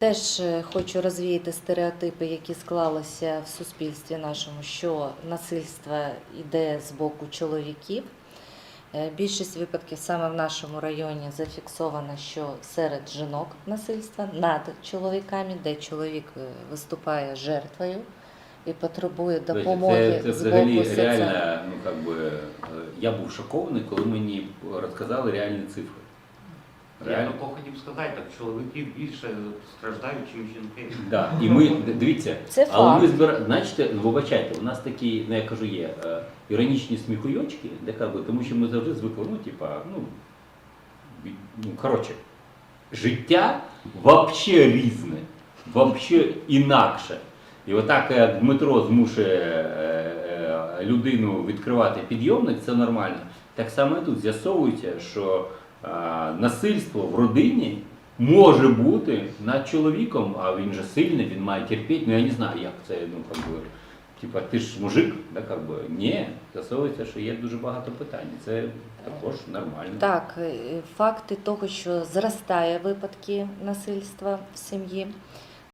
Теж е, хочу розвіяти стереотипи, які склалися в суспільстві нашому, що насильство йде з боку чоловіків. Е, Більшість випадків саме в нашому районі зафіксовано, що серед жінок насильство над чоловіками, де чоловік е, виступає жертвою і потребує допомоги Це, це з взагалі боку реально, ну как би, я був шокований, коли мені розказали реальні цифри. Я Реально. то хотів сказати, так чоловіки більше страждають, ніж жінки. Да. І ми, дивіться, Це але ми факт. збира... значите, ну, вибачайте, у нас такі, ну я кажу, є е, іронічні сміхуйочки, де как би, тому що ми завжди звикли, ну, типа, ну, ну, коротше, життя вообще різне, вообще інакше. І отак як Дмитро змушує е, е, людину відкривати підйомник, це нормально. Так само і тут з'ясовується, що е, насильство в родині може бути над чоловіком, а він же сильний, він має терпіти. Ну я не знаю, як це, ну как би. Типа, ти ж мужик, да, как би. Ні, засовується, що є дуже багато питань. Це також нормально. Так, е, факти того, що зростає випадки насильства в сім'ї.